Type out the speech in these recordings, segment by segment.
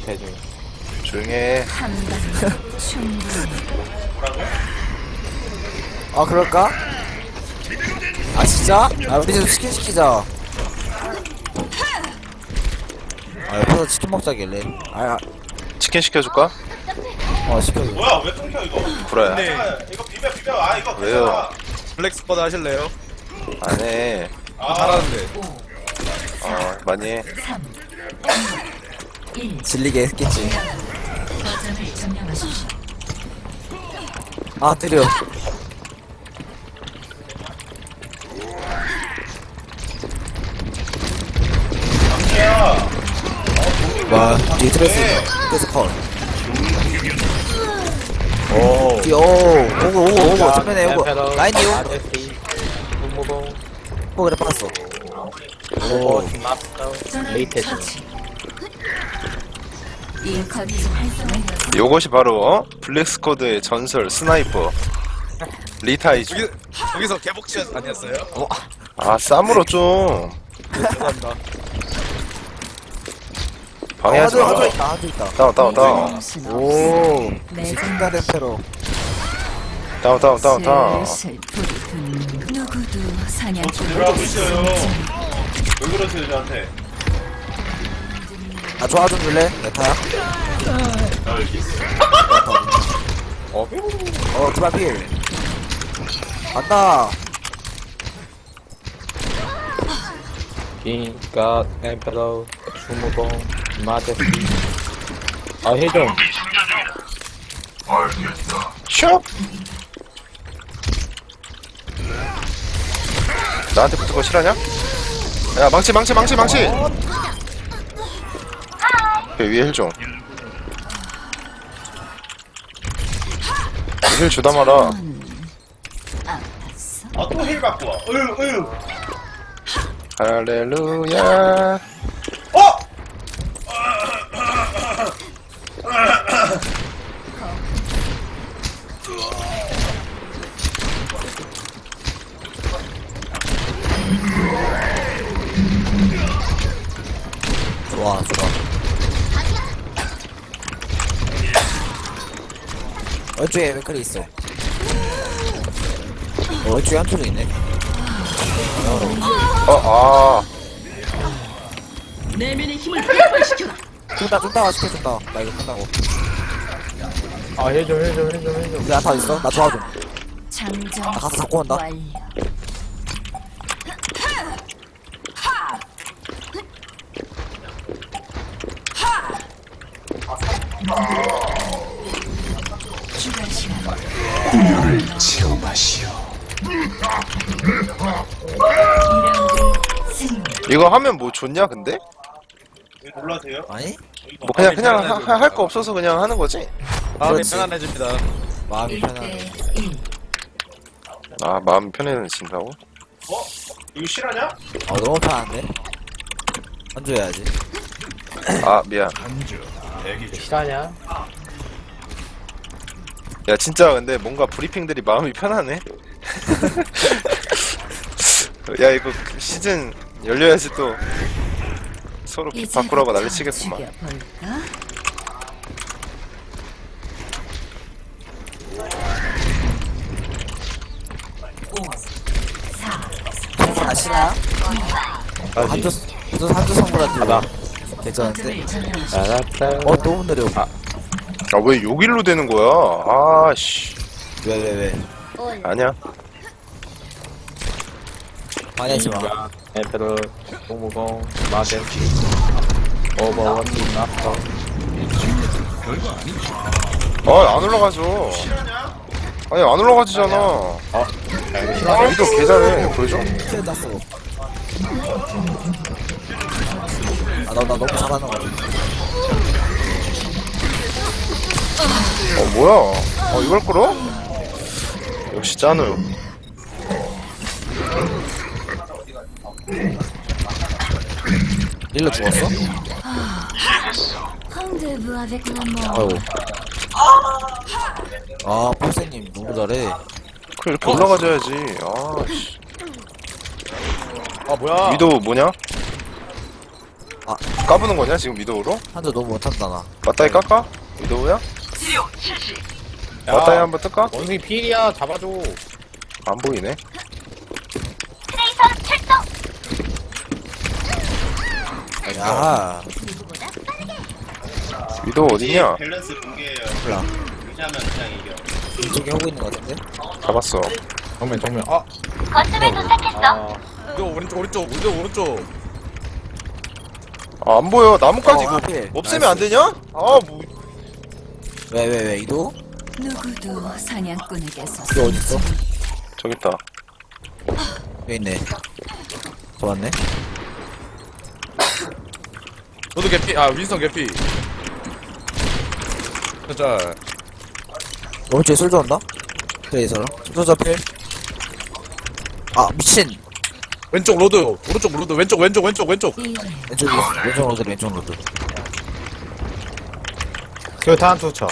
리페 중. 조용해. 한방 충분히 아 그럴까? 아 진짜? 아 우리 좀 치킨 시키자 아 옆에서 치킨 먹자길래 아, 치킨 시켜줄까? 어 시켜줘 뭐야 왜 끊겨 이거 그래. 네. 이거 비벼 비벼 아 이거 왜요? 괜찮아. 블랙 스쿼드 하실래요? 안 해. 아, 잘하는데. 어, 많이 해. 3 1 질리게 했겠지 아 때려 와 뒤에 트레스 트레스 컷 오. 뒤에 오 오고 오고 오고 정면에 오고 라인이 오고 아저씨. 무무봉. 오 그래 빠졌어 오. 활성화 요것이 바로 어? 블랙스쿼드의 전설 스나이퍼 리타이죠. 여기 여기서 개복치 아니었어요? 아 쌈으로 좀 죄송합니다. 방해하지 어, 마. 있다 하나 더 있다 다운 다운 다운 오 네. 신다 댐페로 다운 다운 다운 다운. 누구도 들어가고 있어요 왜 그러세요 저한테 아 좋아 좀 줄래? 메타야 어? 어 그만 필 간다 킹갓 엠페로. 무무봉. 마제스티. 아, 힐 좀. 슉. 나한테 붙은 거 싫어하냐? 야 망치 망치 망치 망치. 그 위에 힐 좀. 힐 주다 마라. 아또 힐 갖고 와 으유 으유 할렐루야. 어! 좋아 좋아 왼쪽에 왼클이 있어 어, 왼쪽에 한쪽에 있네 어 아. 쫀다가 시켜준다 나 이거 끝나고 아, 힐 좀, 힐 좀, 힐 좀, 힐 좀. 우리 아타 있어? 나 좋아 좀 장전 나 가서 잡고 온다. 완료 이거 하면 뭐 좋냐 근데? 왜 놀라세요? 아니? 뭐 그냥 그냥 할 거 없어서 그냥 하는 거지? 마음이 그렇지. 편안해집니다. 마음이 1대1 아 마음 편해진다고? 어? 이거 실화냐? 아 너무 편한데? 안 줘야지 아 미안. 실화냐? 야 진짜 근데 뭔가 브리핑들이 마음이 편하네. 야 이거 시즌 열려야지 또 서로 바꾸라고 난리 치겠구만. 죽여볼까? 다시나? 아직. 한조 한조 한조 선물한테 가다. 괜찮은데? 어 너무 느려 아왜 여길로 되는 거야? 아씨 왜 왜 왜? 아니야. 방해하지 마 엠페로. 무무봉. 마제스티. 오버워치 마스터. 아안 올라가죠. 아니 안 올라가지잖아. 어? 아, 여기도 개잘해 보여줘. 피해 땄어 아 나 나 너무 잘하는 거 같아 어 뭐야? 어 이걸 끌어? 역시 짜누. 릴러 죽었어? Rendez-vous avec l'amour. 아이고 아 펄세님 너무 잘해 그래 이렇게 올라가줘야지. 아 씨. 아 뭐야? 위도 뭐냐? 까부는 거냐 지금 위도우로? 한조 너무 못한다 나 맞다이 깎아? 위도우야? 야, 맞다이 한번 뜰까? 원숭이 필이야 잡아줘 안 보이네 야 위도우 어디냐? 밸런스 붕괴예요. 몰라 유지하면 그냥 이겨. 이쪽에 하고 있는 거 같은데? 잡았어 정면 정면 아 거점에 도착했어. 아, 위도 오른쪽 오른쪽 위도 오른쪽 아, 안 보여 나뭇가지 어, 이거 하필. 없애면 안 되냐? 아 뭐 왜 왜 왜 이도? 누구도 사냥꾼에게서 이거 어딨어? 저기 있다 여기 있네 잡았네 저도 개피. 아 윈선 개피. 짤 오른쪽에 솔져 온다? 그래 이 사람. 솔져 필 아, 미친! 왼쪽 로드. 오른쪽 로드. 왼쪽 왼쪽 왼쪽 왼쪽. 왼쪽, 왼쪽 로드, 왼쪽 로드. 교탄 투척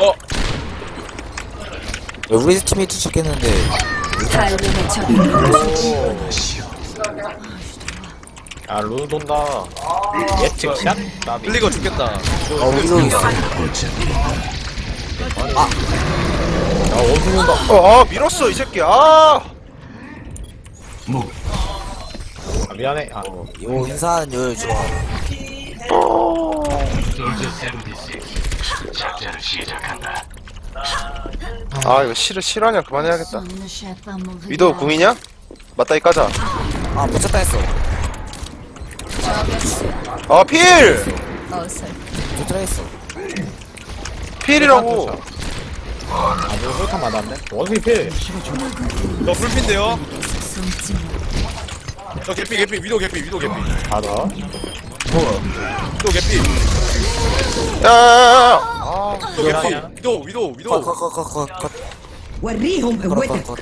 어. 야, 우리 팀이 투척했는데, 적이 아 루드 돈다 예측 샷? 나비. 클리거 죽겠다. 어, 우리도 있어. 야 원숭이 온다. 어, 아 밀었어 이 새끼. 아. 아, 미안해. 아. 요, 인사하는 여유 좋아. 아 이거 실을 실하냐? 그만해야겠다. 위도우 궁이냐? 맞다이 까자. 아, 못 찾다 했어. 아 필! 어설 못 했어. 필이라고 아주 설탕 맞았네 원숭이 필 저 불핀데요 숨지 마. 저 개피 개피 위도 개피 위도 개피 받아 위도 개피 야야야야 위도 개피 위도 위도 컷, 위도 컷, 컷, 컷, 컷, 컷. وريهم 컷, قوتك 컷, 컷.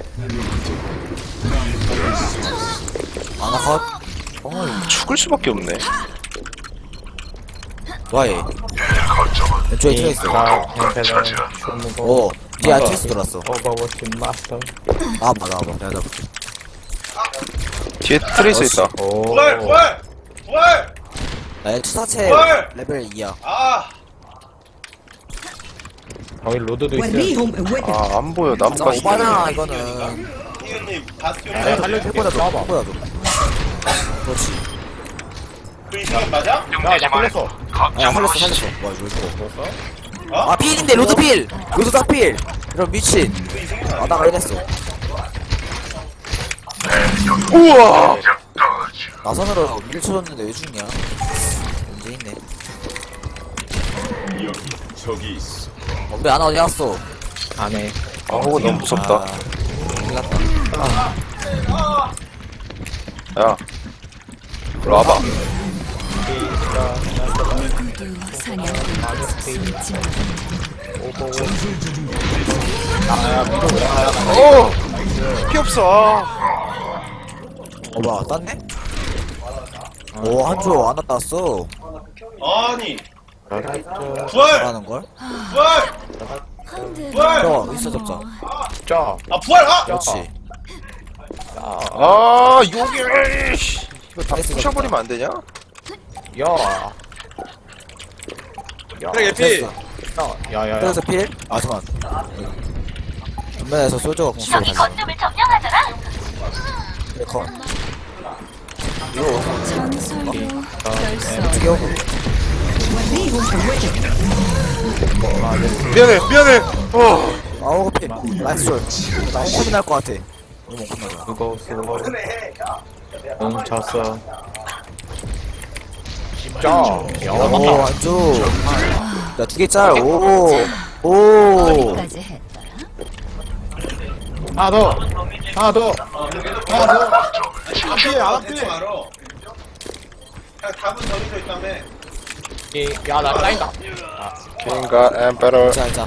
아나 컷. 죽을 수밖에 없네 와이. 저기 트레이스. 오 니야 아, 트레이스 돌았어. 아 맞아 맞아. 내가 잡을게. 뒤에 트레이스 있어 나의 투사체 레벨 2야. 방에 로드도 있어 아안 보여. 어, 나무가 오바나 어, 이거는. 내가 달려 태보다. 더 해보다 더 그렇지. 그 이상은 맞아? 나 걸렸어. 아, 살렸어, 살렸어. 와, 이거. 먹었어? 아, 필인데, 로드 필! 로드 딱 필! 이런 미친. 아, 나가 이랬어. 우와 나선으로 밀 쳐줬는데 왜 죽냐? 문제 있네. 어, 우리 아나 어디 갔어? 안해 아 호구 너무 무섭다 아, 큰일 났다. 야 일로 와봐 누구도 사냥꾼에게서 숨지 마. 오피 없어 아. 어, 뭐야, 땄네? 오, 한조 아나 땄어. 아니 짜자짜 부활 잘하는 걸? 부활 부활 야, 있어, 잡자. 짜아 부활 아 그렇지. 아 씨. 이거 다 부셔버리면 안 되냐? 야. 그래, 예피. 됐어. 어, 야야야. 필? 아 잠깐. 전면에서 소주가 공수로 여기 가는 건담을 점령하잖아. 그래 컷. 이거 뭐? 전설로 어? 결성. 아, 어떻게 하고? 미안해 미안해. 어. 아우 필. 나이스 솔. 나 홍콩이 날것 같아. 너무 홍콩 나가. 그거 쓰고. 응 잤어. 오. 안조. 야, 두 개 짤. 오. 오. 어디까지 했다. 하나 더. 하나 더. 하나 더. 앞에, 그냥 답은 정해져 있다며 야, 나 따인다. 킹과 엠페러 자, 자.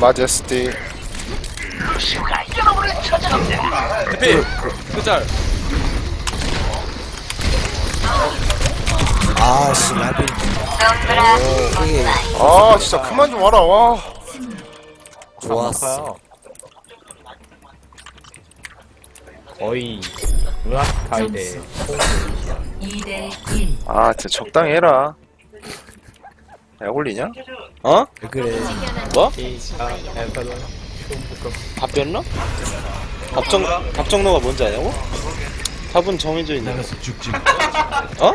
마제스티 개피 그짤 아, 씨, 라빌. 이게 아 진짜 그만 좀 와라 와 좋았어. 거의 누나 가이드 2대 1 아 진짜 적당히 해라 약 올리냐? 어? 왜 그래 뭐? 시작 엠페로 답변러? 답정 답정너가 뭔지 아냐고? 답은 정해져 있는. 어?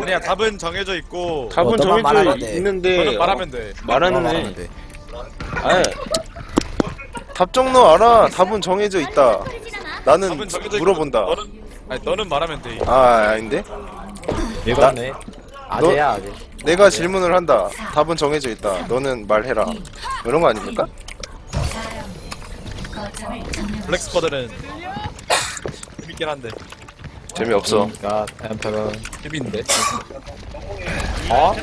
그냥 답은 정해져 있고 답은 어, 너만 정해져 말하면 돼. 있는데 너는 말하면 돼. 말하는 애. 돼 아니 답정너 알아 답은 정해져 있다 나는 답은 정해져 있고 물어본다 너는 아니 너는 말하면 돼. 아 아닌데? 읽었네 아재야 아재 내가 질문을 한다 답은 정해져 있다 너는 말해라 뭐 이런 거 아닙니까? 블랙스쿼드는 재밌긴 한데 재미없어 엠페로 재밌는데. 어?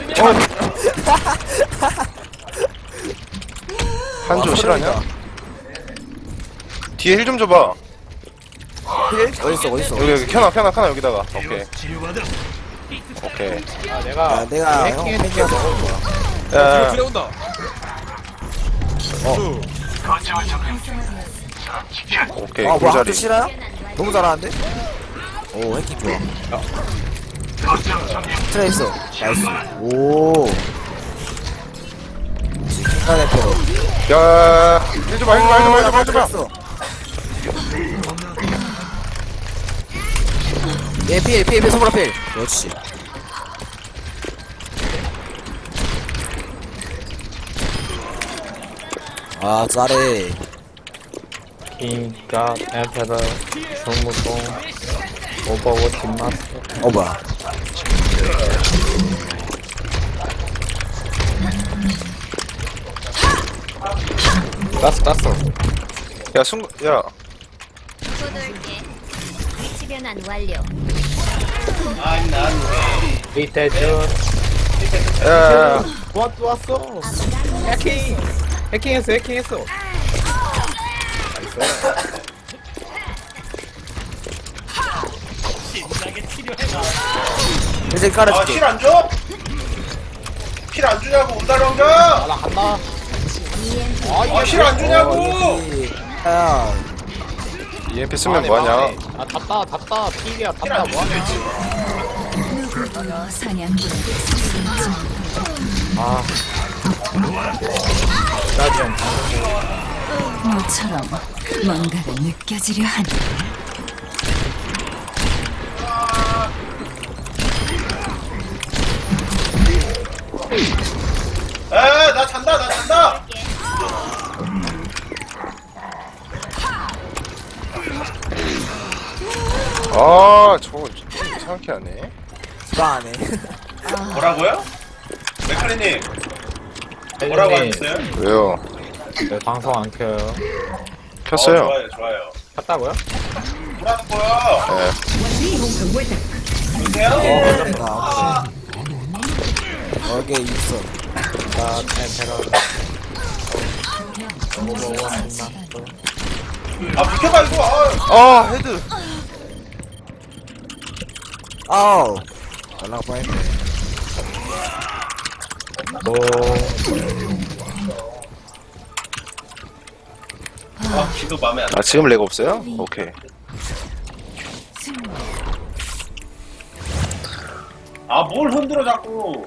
한조 실화냐? 뒤에 힐 좀 줘봐 어딨어 어딨어 여기 여기 켜놔 켜놔 켜놔 여기다가 오케이 오케이 아 내가 야, 내가 형 팬이야 먹을 거야 야 그래 온다. 어. 오케이 아 뭐야 학교? 너무 잘하는데? 오 해킹 좋아. 트레이서. 나이스. 오. 중간에 표야힐 줘봐 힐 줘봐 힐 줘봐 힐 줘봐 힐 줘봐 했어 얘 피해 피해 피해 손보라 피해 그렇지. 아 잘해. 킹갓 엠페로 중무공 오버워치 마스터 어 뭐야 땄어 땄어 야 순간 야 쏟을게 위치 변환 완료 밑에 준 야, 야, 야. 와, 또 왔어. 해킹. 해킹했어, 해킹했어. 이 제 아, 깔아줄게 힐안 줘? 힐 안 주냐고, 온다lon가! 나 간다. 아, 힐 안 주냐고! 야 EMP 쓰면 뭐하냐 아, 닫다, 닫다. TV야, 힐 닫다. 안 뭐하냐. 주지, 누구도 사냥꾼 아. 나좀 모처럼 뭔가가 느껴지려 하니 에나 잔다 나 잔다 아, 저거 좀 이상하게 하네. 나 안해 뭐라고요? 메카리님 뭐라고 하셨어요? 왜요? 네, 방송 안 켜요 켰어요. 어, 좋아요 좋아요 켰다고요? 뭐라는 거야? 네. 보세요 어, 나갓 엠페로. 오버워치 마스터. 아, 비켜봐, 이거! 아, 아 헤드 아우 연락 보냈네 뭐, 아, 기도 맘에 안 아 지금 렉 없어요? 오케이 아, 뭘 흔들어, 자꾸.